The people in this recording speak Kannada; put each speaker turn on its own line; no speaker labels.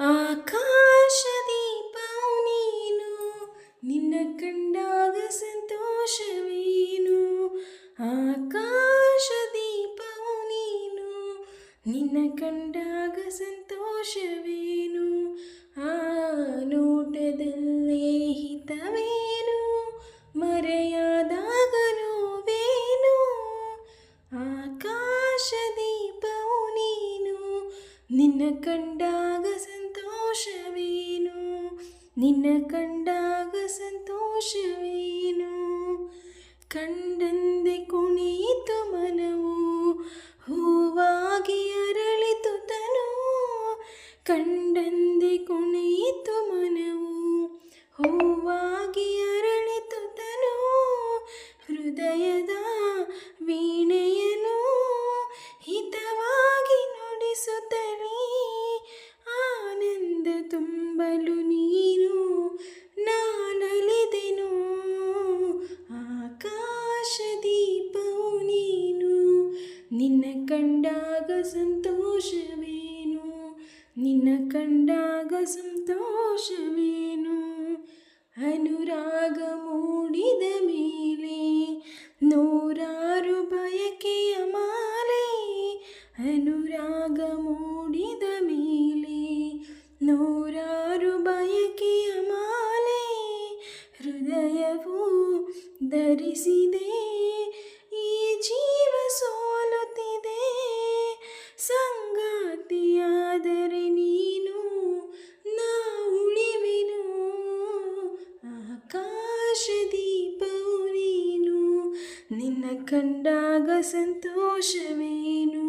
ಆಕಾಶದೀಪವು ನೀನು, ನಿನ್ನ ಕಂಡಾಗ ಸಂತೋಷವೇನು? ಆಕಾಶದೀಪವು ನೀನು, ನಿನ್ನ ಕಂಡಾಗ ಸಂತೋಷವೇನು? ಆ ನೋಟದಲ್ಲೇ ಹಿತವೇನು? ಮರೆಯಾದಾಗ ನೋವೇನು ಆಕಾಶದೀಪವು ನೀನು, ನಿನ್ನ ಕಂಡಾಗ ನಿನ್ನ ಕಂಡಾಗ ಸಂತೋಷವೇನು? ಕಂಡಂದೆ ಕುಣಿಯಿತು ಮನವು, ಹೂವಾಗಿ ಅರಳಿತು ತನು. ಕಂಡಂದೆ ಕುಣಿಯಿತು ಮನವು, ಹೂವಾಗಿ ಅರಳಿತು ತನು. ಹೃದಯದ ವೀಣೆಯನು ಹಿತವಾಗಿ ನುಡಿಸುತ್ತಲೇ, ಆನಂದ ತುಂಬಲು ನೀನು ಕಂಡಾಗ ಸಂತೋಷವೇನು? ನಿನ್ನ ಕಂಡಾಗ ಸಂತೋಷವೇನು? ಅನುರಾಗ ಮೂಡಿದ ಮೇಲೆ ನೂರಾರು ಬಯಕೆಯ ಮಾಲೆ. ಅನುರಾಗ ಮೂಡಿದ ಮೇಲೆ ನೂರಾರು ಬಯಕೆಯ ಮಾಲೆ. ಹೃದಯವು ಧರಿಸಿದೆ. ಆಕಾಶದೀಪವು ನೀನು. ನಿನ್ನ ಕಂಡಾಗ ಸಂತೋಷವೇನು?